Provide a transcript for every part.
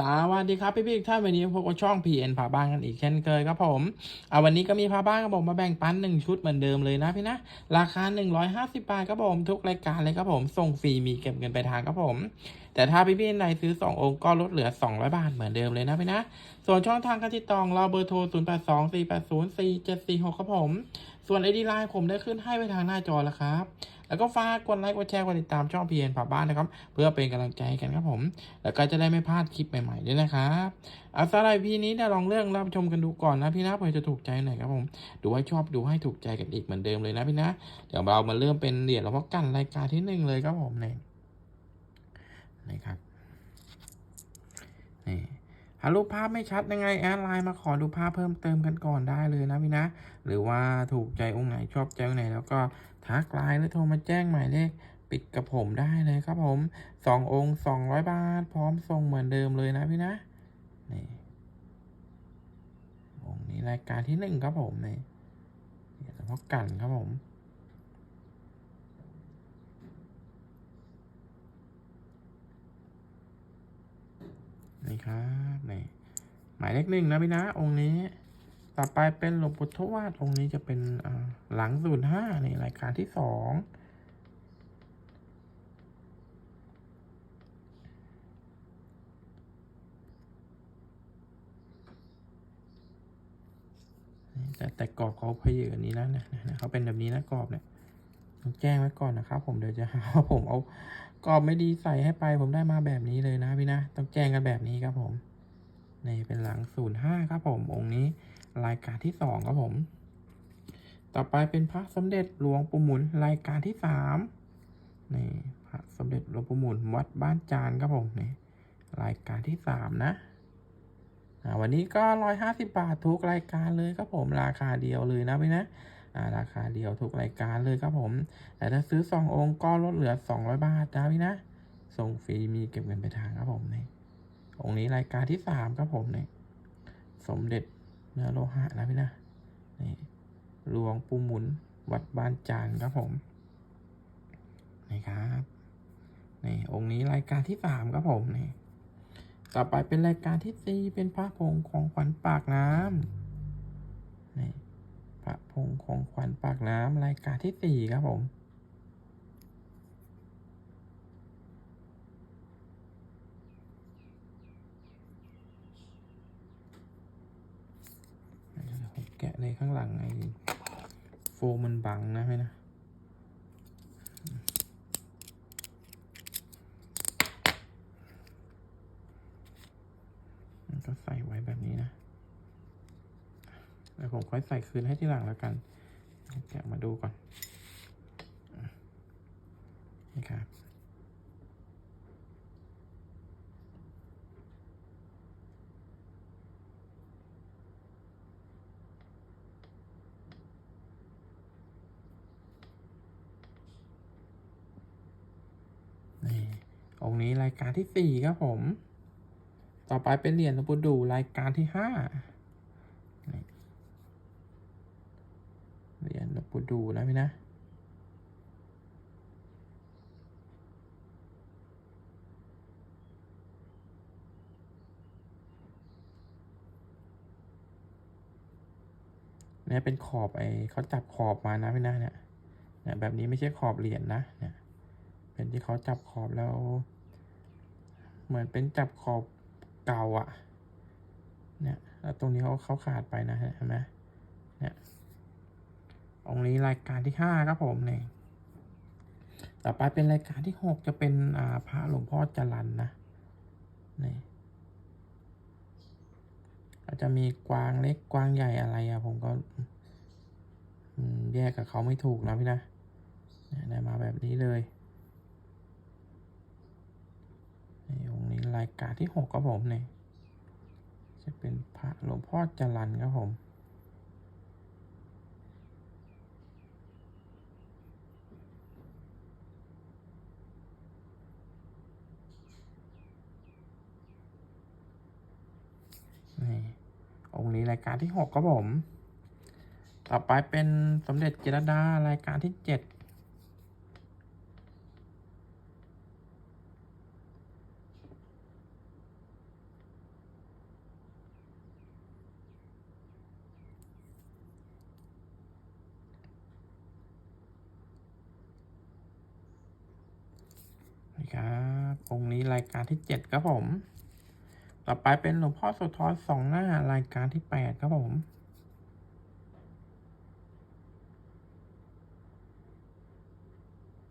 สวัสดีครับพี่พี่ท่านวันนี้พบกับช่อง PN พาบ้านกันอีกเช่นเคยครับผมเอาวันนี้ก็มีพาบ้านครับผมมาแบ่งปันหนึ่งชุดเหมือนเดิมเลยนะพี่นะ ราคา 150 บาทครับผมทุกรายการเลยครับผมส่งฟรีมีเก็บเงินไปลายทางครับผม แต่ถ้าพี่พี่ใดซื้อ 2 องค์ก็ลดเหลือ 200 บาทเหมือนเดิมเลยนะพี่นะ ส่วนช่องทางการติดต่อเราเบอร์โทร 0 8 2 4 8 0 4 7 4 6 ครับผม ส่วนไอดีไลน์ผมได้ขึ้นให้ไว้ทางหน้าจอแล้วครับ แล้วก็ฝากกดไลค์กดแชร์กดติดตามช่อง PN พาบ้านนะครับ เพื่อเป็นกำลังใจให้กันครับผม แล้วก็จะได้ไม่พลาดคลิปใหม่ๆด้วยนะครับเอาสำหรับพีนี้เดี๋ยวลองเลื่อกรับชมกันดูก่อนนะพี่นะเผื่อจะถูกใจหน่อยครับผม ดูให้ชอบดูให้ถูกใจกันอีกเหมือนเดิมเลยนะพี่นะ เดี๋ยวเรามาเริ่มเป็นเหรียญหลวงพ่อกันรายการที่หนึ่งเลยครับผมนี่นี่ครับ หารูปภาพไม่ชัดยังไงแอดไลน์มาขอดูภาพเพิ่มเติมกันก่อนได้เลยนะพี่นะ หรือว่าถูกใจองค์ไหนชอบใจองค์ไหน แล้วก็ทักไลน์หรือโทรมาแจ้งหมายเลขปิดกับผมได้เลยครับผมสององค์สองร้อยบาท พร้อมส่งเหมือนเดิมเลยนะพี่นะนี่องค์นี้รายการที่หนึ่งครับผมนี่เดี๋ยวหลวงพ่อกันครับผมีครับนี่หมายเลขหนึ่งนะพี่นะ องค์นี้ ต่อไปเป็นหลวงปู่ทวาดองค์นี้จะเป็นหลังศูนย์ห้านี่รายการที่สองแต่แต่กรอบเขาเพยอะนี้นะเนี่ยเนี่ยเขาเป็นแบบนี้นะกรอบเนี่ยต้องแจ้งไว้ก่อนนะครับ ผมเดี๋ยวจะหาว่าผมเอา กรอบไม่ดีใส่ให้ไป ผมได้มาแบบนี้เลยนะพี่นะ ต้องแจ้งกันแบบนี้ครับผม นี่เป็นหลังศูนย์ห้าครับผม องค์นี้รายการที่สองครับผม ต่อไปเป็นพระสมเด็จหลวงปู่หมุนรายการที่สามนี่พระสมเด็จหลวงปู่หมุนวัดบ้านจานครับผมนี่รายการที่สามนะวันนี้ก็ร้อยห้าสิบาททุกรายการเลยครับผมราคาเดียวเลยนะพี่นะ ราคาเดียวทุกรายการเลยครับผม แต่ถ้าซื้อสององค์ก็ลดเหลือสองร้อยบาทนะพี่นะ ส่งฟรีมีเก็บเงินไปลายทางครับผมนี่องค์นี้รายการที่สามครับผมนี่สมเด็จเนื้อโลหะนะพี่นะนี่หลวงปู่หมุนวัดบ้านจานครับผมนี่ครับนี่องค์นี้รายการที่สามครับผมนี่ต่อไปเป็นรายการที่สี่เป็นพระพงของขวัญปากน้ำ พระพงของขวัญปากน้ำรายการที่สี่ครับผมเดี๋ยวผมแกะในข้างหลังไอ้โฟมมันบังนะไหมนะมันก็ใส่ไว้แบบนี้นะแล้ว ผมค่อยใส่คืนให้ที่หลังแล้วกันแกะมาดูก่อนนี่ครับนี่องค์นี้รายการที่สี่ครับผม ต่อไปเป็นเหรียญหลวงปู่ดูรายการที่ห้านี่เหรียญหลวงปู่ ดูนะพี่นะเนี่ยเป็นขอบไอ้เขาจับขอบมานะพี่นะเนี่ยเนี่ยแบบนี้ไม่ใช่ขอบเหรียญนะเนี่ยเป็นที่เขาจับขอบแล้ว เหมือนเป็นจับขอบเก่าอะเนี่ยแล้วตรงนี้เขาเขาขาดไปนะเห็นไหมเนี่ย องค์นี้รายการที่ห้าครับผมเนี่ยต่อไปเป็นรายการที่หกจะเป็นพระหลวงพ่อจรันนะนี่ก็จะมีกวางเล็กกวางใหญ่อะไรอะผมก็แยกกับเขาไม่ถูกนะพี่นะได้มาแบบนี้เลยนี่องค์นี้รายการที่หกครับผมเนี่ยจะเป็นพระหลวงพ่อจรันครับผมายการที่ 6 ครับผม ต่อไปเป็นสมเด็จเจิรดารายการที่ 7ครับองค์นี้รายการที่ 7 ครับผม ต่อไปเป็นหลวงพ่อโสธรสองหน้ารายการที่แปดครับผม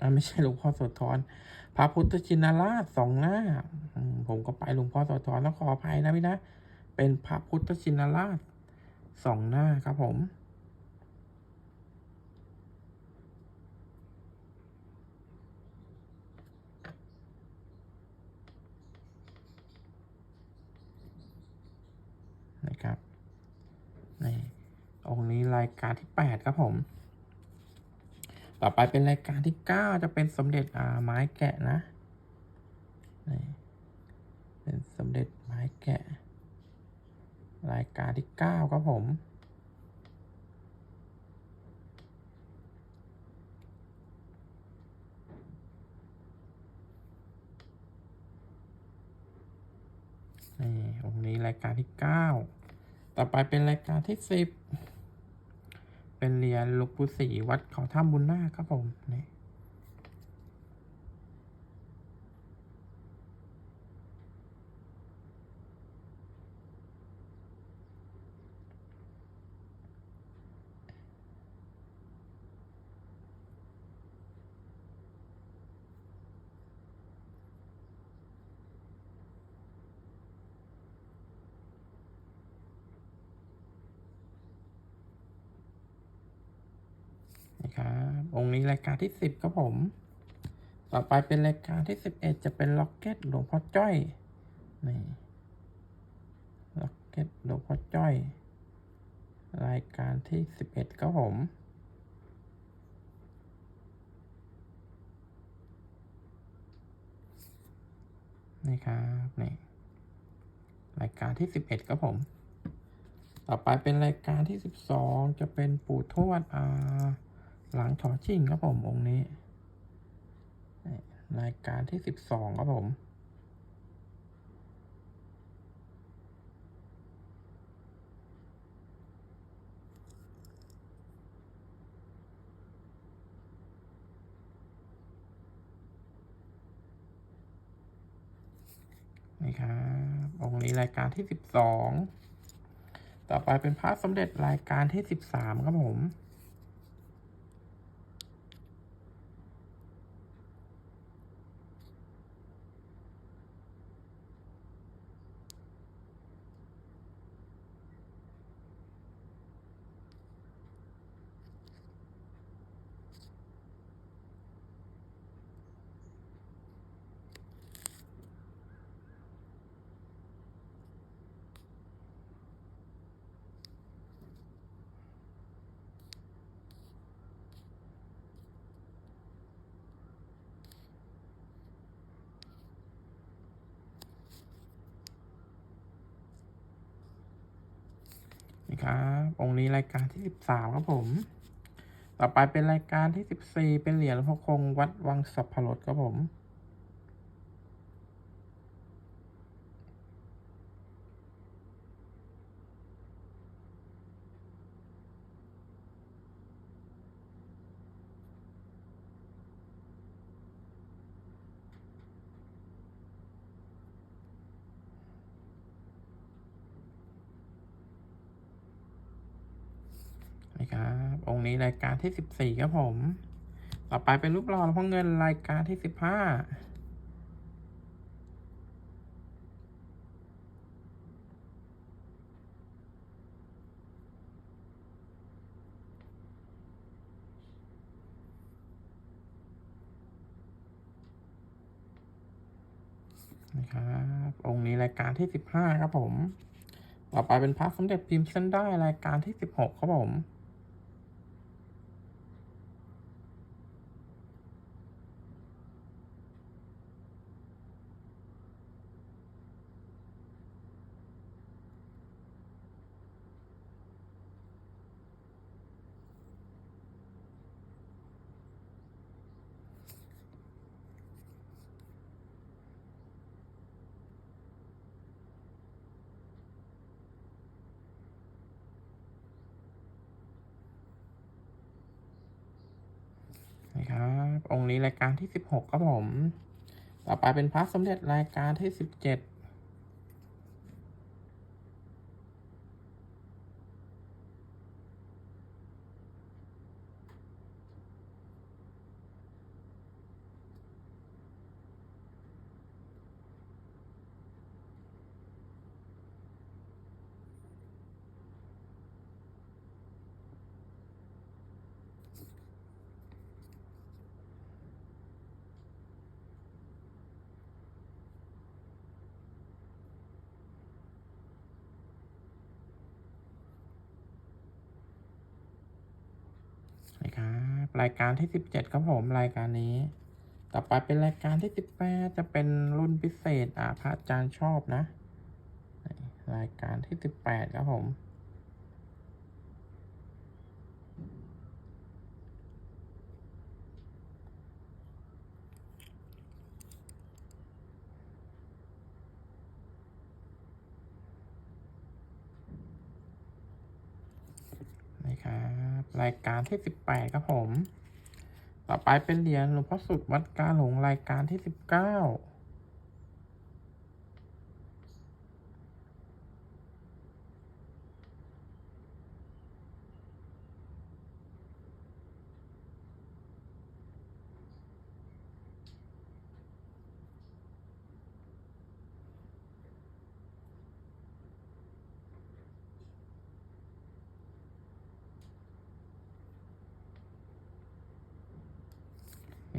อ่าไม่ใช่หลวงพ่อโสธรพระพุทธชินราชสองหน้า ผมก็ไปหลวงพ่อโสธรต้องขออภัยนะพี่นะ เป็นพระพุทธชินราชสองหน้าครับผม นะครับนี่องค์นี้รายการที่แปดครับผม ต่อไปเป็นรายการที่เก้าจะเป็นสมเด็จอ่าไม้แกะนะนี่เป็นสมเด็จไม้แกะ รายการที่เก้าครับผมนี่องค์นี้รายการที่เก้าต่อไปเป็นรายการที่สิบ เป็นเหรียญหลวงปู่ศรีวัดเขาถ้ำบุญนาคครับผมนี่ องค์นี้รายการที่สิบครับผม ต่อไปเป็นรายการที่สิบเอ็ดจะเป็นล็อกเก็ตหลวงพ่อจ้อย นี่ล็อกเก็ตหลวงพ่อจ้อย รายการที่สิบเอ็ดครับผมนี่ครับนี่รายการที่สิบเอ็ดครับผม ต่อไปเป็นรายการที่สิบสองจะเป็นปู่ทวดอ่า หลังถอชิ่งครับผมองค์นี้รายการที่สิบสองครับผมนี่ครับองค์นี้รายการที่สิบสองต่อไปเป็นพระสมเด็จรายการที่สิบสามครับผม ครับ องค์นี้รายการที่สิบสามครับผม ต่อไปเป็นรายการที่สิบสี่เป็นเหรียญหลวงพ่อคงวัดวังสัพพรสครับผม นี่ครับ องค์นี้รายการที่สิบสี่ครับผม ต่อไปเป็นรูปหล่อหลวงพ่อเงินรายการที่สิบห้านี่ครับ องค์นี้รายการที่สิบห้าครับผม ต่อไปเป็นพระสมเด็จพิมพ์เส้นได้รายการที่สิบหกครับผม องค์นี้รายการที่ 16 ครับผม ต่อไปเป็นพระสมเด็จรายการที่ 17 รายการที่สิบเจ็ดครับผมรายการนี้ ต่อไปเป็นรายการที่สิบแปดจะเป็นรุ่นพิเศษอ่าพระอาจารย์ชอบนะ รายการที่สิบแปดครับผม รายการที่ 18 ครับผม ต่อไปเป็นเหรียญหลวงพ่อสุดวัดกาหลงรายการที่ 19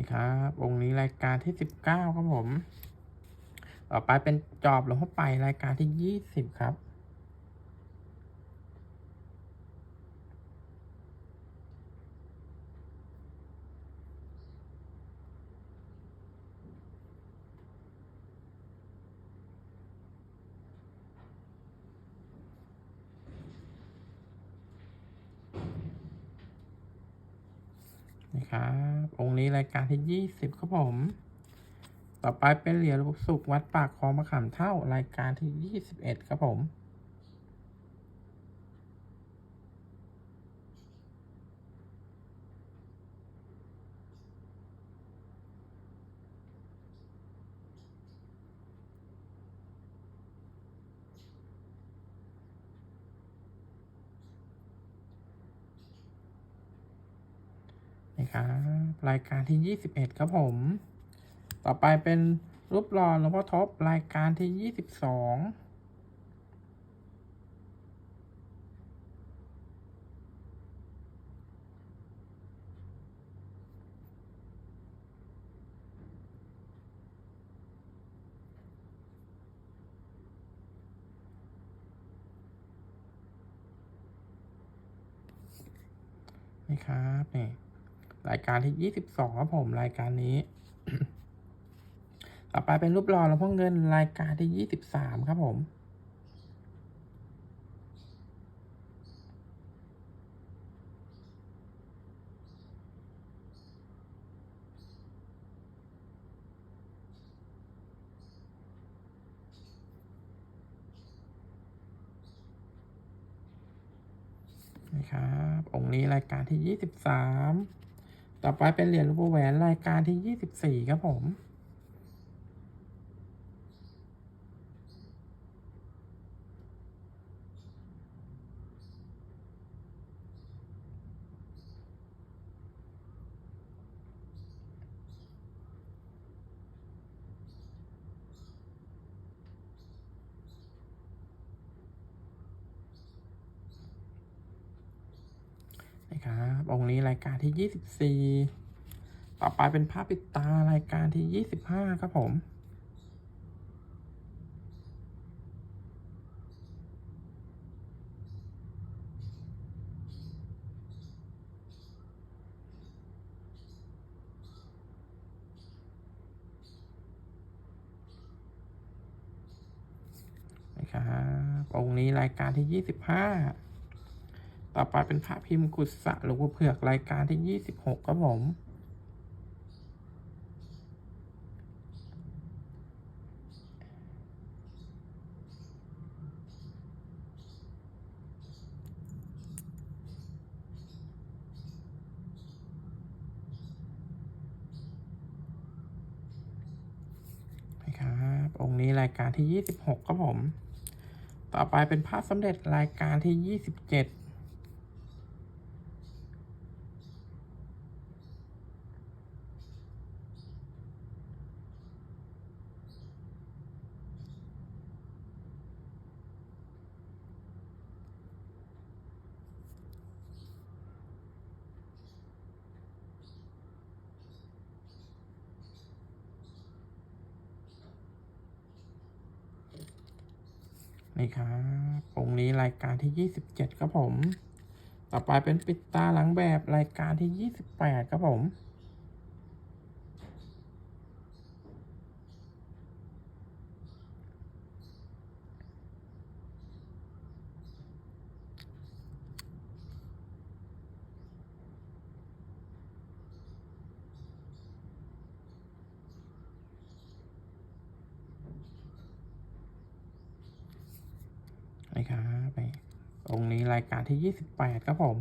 นี่ครับองค์นี้รายการที่สิบเก้าครับผม ต่อไปเป็นจอบหลวงพ่อไปรายการที่ยี่สิบครับ นี่ครับองค์นี้รายการที่ยี่สิบครับผม ต่อไปเป็นเหรียญลูกสุกวัดปากคลองมะขามเท่ารายการที่ยี่สิบเอ็ดครับผม นะค รายการที่ยี่สิบเอ็ดครับผม ต่อไปเป็นรูปหล่อหลวงพ่อทบรายการที่ยี่สิบสองนี่ครับนี่ รายการที่ยี่สิบสองครับผมรายการนี้ ต่อไปเป็นรูปหล่อหลวงพ่อเงินรายการที่ยี่สิบสามครับผมนี่ครับ องค์นี้รายการที่ยี่สิบสาม ต่อไปเป็นเหรียญรูปแหวนรายการที่ยี่สิบสี่ครับผม องค์นี้รายการที่ยี่สิบสี่ต่อไปเป็นภาพปิดตารายการที่ยี่สิบห้าครับผม นะครับ องค์นี้รายการที่ยี่สิบห้า ต่อไปเป็นพระพิมพ์กุศะหลวงปู่เผือกรายการที่ยี่สิบหกครับผมนองค์นี้รายการที่ยี่สิบหกครับผม ต่อไปเป็นพระสมเด็จรายการที่ยี่สิบเจ็ด ครับองนี้รายการที่ยี่สิบเจ็ดครับผม ต่อไปเป็นปิดตาหลังแบบรายการที่ยี่สิบแปดครับผม ที่ 28 ครับผม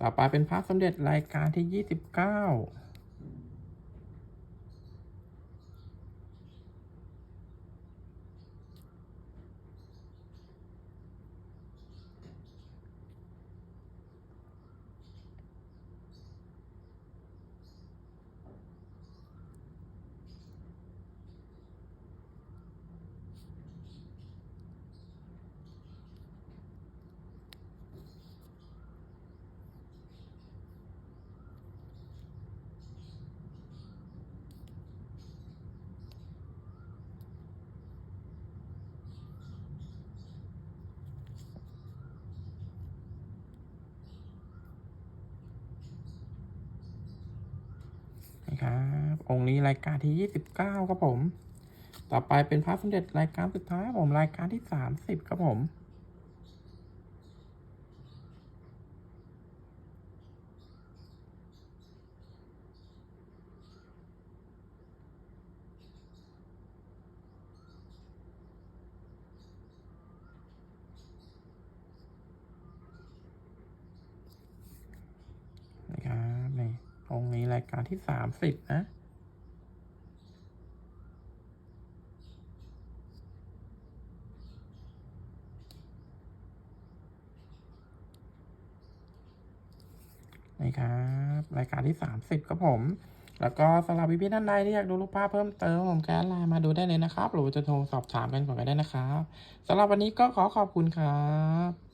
ต่อไปเป็นพระสมเด็จรายการที่ 29 ครับ องค์นี้รายการที่ยี่สิบเก้าครับผม ต่อไปเป็นพระสมเด็จรายการสุดท้ายผมรายการที่สามสิบครับผม นี่ครับนี่องค์นี้รายการที่สามสิบนะนี่ครับ รายการที่สามสิบครับผม แล้วก็สำหรับพี่ๆท่านใดที่อยากดูรูปภาพเพิ่มเติมผมแกนไลน์มาดูได้เลยนะครับ หรือจะโทรสอบถามกันก่อนก็ได้นะครับสำหรับวันนี้ก็ขอขอบคุณครับ